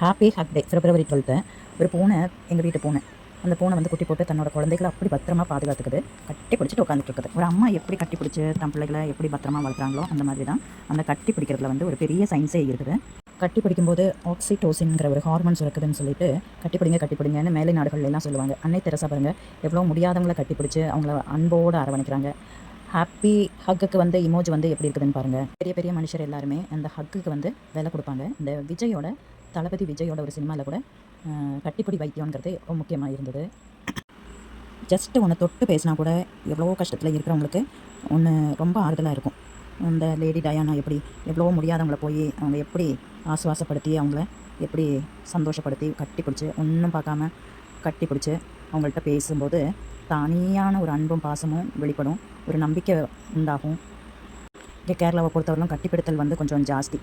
Happy hug day February twelfth ஒரு பூனை எங்கள் வீட்டு பூனை. அந்த பூனை வந்து குட்டி போட்டு தன்னோட குழந்தைகளை அப்படி பத்திரமா பாதுகாத்துக்குது. கட்டி பிடிச்சிட்டு உட்காந்துட்டு இருக்குது ஒரு அம்மா எப்படி கட்டி பிடிச்சி தன் பிள்ளைகளை எப்படி பத்திரமா வளர்க்குறாங்களோ அந்த மாதிரி தான் அந்த கட்டி பிடிக்கிறதுல வந்து ஒரு பெரிய சயின்ஸே இருக்குது. கட்டி பிடிக்கும்போது ஆக்சிடோசின்ங்கிற ஒரு ஹார்மோன்ஸ் இருக்குதுன்னு சொல்லிட்டு கட்டி பிடிங்க கட்டி பிடிங்கன்னு மேலை நாடுகள்லாம் சொல்லுவாங்க. அன்னை தெரசா பாருங்க எவ்வளோ முடியாதவங்களை கட்டி பிடிச்சி அவங்கள அன்போடு அரவணைக்கிறாங்க. ஹாப்பி ஹக்குக்கு வந்து இமோஜ் வந்து எப்படி இருக்குதுன்னு பாருங்கள் பெரிய பெரிய மனுஷர் எல்லாருமே அந்த ஹக்குக்கு வந்து விலை கொடுப்பாங்க. இந்த விஜயோட தளபதி விஜயோட ஒரு சினிமாவில் கூட கட்டிப்பிடி வைத்தியங்கிறது ரொம்ப முக்கியமாக இருந்தது. ஜஸ்ட்டு ஒன்று தொட்டு பேசினா கூட எவ்வளோ கஷ்டத்தில் இருக்கிறவங்களுக்கு ஒன்று ரொம்ப ஆறுதலாக இருக்கும். அந்த லேடி டயானா எப்படி எவ்வளோ முடியாதவங்கள போய் அவங்க எப்படி ஆசுவாசப்படுத்தி அவங்கள எப்படி சந்தோஷப்படுத்தி கட்டி பிடிச்சி ஒன்றும் பார்க்காம கட்டி பிடிச்சி அவங்கள்ட்ட பேசும்போது தனியான ஒரு அன்பும் பாசமும் வெளிப்படும் ஒரு நம்பிக்கை உண்டாகும். இங்கே கேரளாவை பொறுத்தவரைக்கும் கட்டிப்பிடித்தல் வந்து கொஞ்சம் ஜாஸ்தி.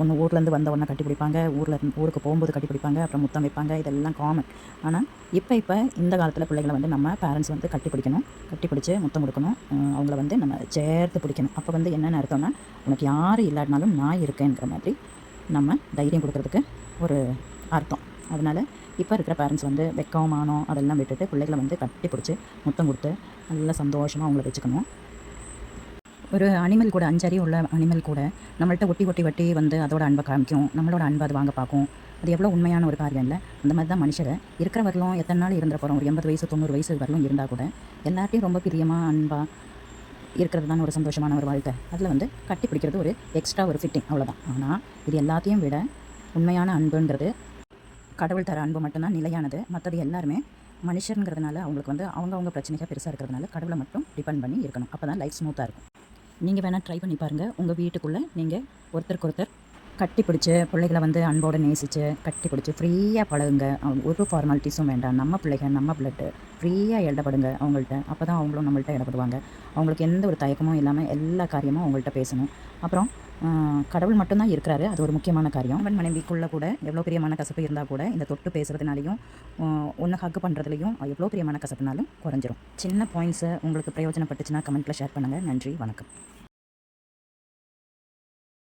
ஒன்று ஊர்லேருந்து வந்த உடனே கட்டி பிடிப்பாங்க ஊரில் ஊருக்கு போகும்போது கட்டி பிடிப்பாங்க அப்புறம் முத்தம் வைப்பாங்க இதெல்லாம் காமன் ஆனால் இப்போ இப்போ இந்த காலத்தில் பிள்ளைகளை வந்து நம்ம பேரண்ட்ஸ் வந்து கட்டி பிடிக்கணும் கட்டி பிடிச்சி முத்தம் கொடுக்கணும் அவங்கள வந்து நம்ம சேர்த்து பிடிக்கணும். அப்போ வந்து என்னென்ன அர்த்தம்னா உனக்கு யார் இல்லாட்டினாலும் நான் இருக்கேங்கிற மாதிரி நம்ம தைரியம் கொடுக்கறதுக்கு ஒரு அர்த்தம். அதனால் இப்போ இருக்கிற பேரண்ட்ஸ் வந்து வெக்கம் மானம் அதெல்லாம் விட்டுட்டு பிள்ளைகளை வந்து கட்டி பிடிச்சி முத்தம் கொடுத்து நல்லா சந்தோஷமாக அவங்கள வச்சுக்கணும். ஒரு அனிமல் கூட அஞ்சறிவு உள்ள அனிமல் கூட நம்மள்ட்ட ஒட்டி ஒட்டி ஒட்டி வந்து அதோட அன்பை காமிக்கும். நம்மளோட அன்பை அது வாங்க பார்க்கும். அது எவ்வளோ உண்மையான ஒரு காரியம் இல்லை. அந்த மாதிரி தான் மனுஷரை. இருக்கிற வரலும் எத்தனை நாள் இருந்த போகிறோம் ஒரு எண்பது வயசு தொண்ணூறு வயசு வரலும் இருந்தால் கூட எல்லார்ட்டையும் ரொம்ப பிரியமாக அன்பாக இருக்கிறது தான் ஒரு சந்தோஷமான ஒரு வாழ்க்கை. அதில் வந்து கட்டி பிடிக்கிறது ஒரு எக்ஸ்ட்ரா ஒரு ஃபிட்டிங் அவ்வளோதான் ஆனால் இது எல்லாத்தையும் விட உண்மையான அன்புங்கிறது கடவுள் தர அன்பு மட்டும்தான் நிலையானது. மற்றது எல்லாருமே மனுஷருங்கிறதுனால அவங்களுக்கு வந்து அவங்கவுங்க பிரச்சனைகள் பெருசாக இருக்கிறதுனால கடவுளை மட்டும் டிபெண்ட் பண்ணி இருக்கணும். அப்போ தான் லைஃப் ஸ்மூத்தாக இருக்கும். நீங்கள் வேணால் ட்ரை பண்ணி பாருங்கள் உங்கள் வீட்டுக்குள்ளே நீங்கள் ஒருத்தருக்கு ஒருத்தர் கட்டி பிடிச்சி பிள்ளைகளை வந்து அன்போடு நேசித்து கட்டி பிடிச்சி ஃப்ரீயாக பழகுங்க. அவங்க ஒரு ஃபார்மாலிட்டிஸும் வேண்டாம். நம்ம பிள்ளைங்க நம்ம பிள்ளைட்டு ஃப்ரீயாக இடப்படுங்க அவங்கள்ட்ட. அப்போ தான் அவங்களும் நம்மள்ட்ட இடப்படுவாங்க அவங்களுக்கு எந்த ஒரு தயக்கமும் இல்லாமல் எல்லா காரியமும் அவங்கள்ட்ட பேசணும். அப்புறம் கடவுள் மட்டும்தான் இருக்கிறாரு. அது ஒரு முக்கியமான காரியம். அவன் மனைவிக்குள்ளே கூட எவ்வளோ பெரிய மனக்கசப்பு இருந்தால் கூட இந்த தொட்டு பேசுகிறதுனாலையும் ஒன்று ஹக் பண்ணுறதுலையும் எவ்வளோ பெரிய மனக்கசப்புனாலும் குறைஞ்சிரும். சின்ன பாயிண்ட்ஸை உங்களுக்கு பிரயோஜனப்பட்டுச்சுன்னா கமெண்ட்டில் ஷேர் பண்ணுங்கள் நன்றி வணக்கம்.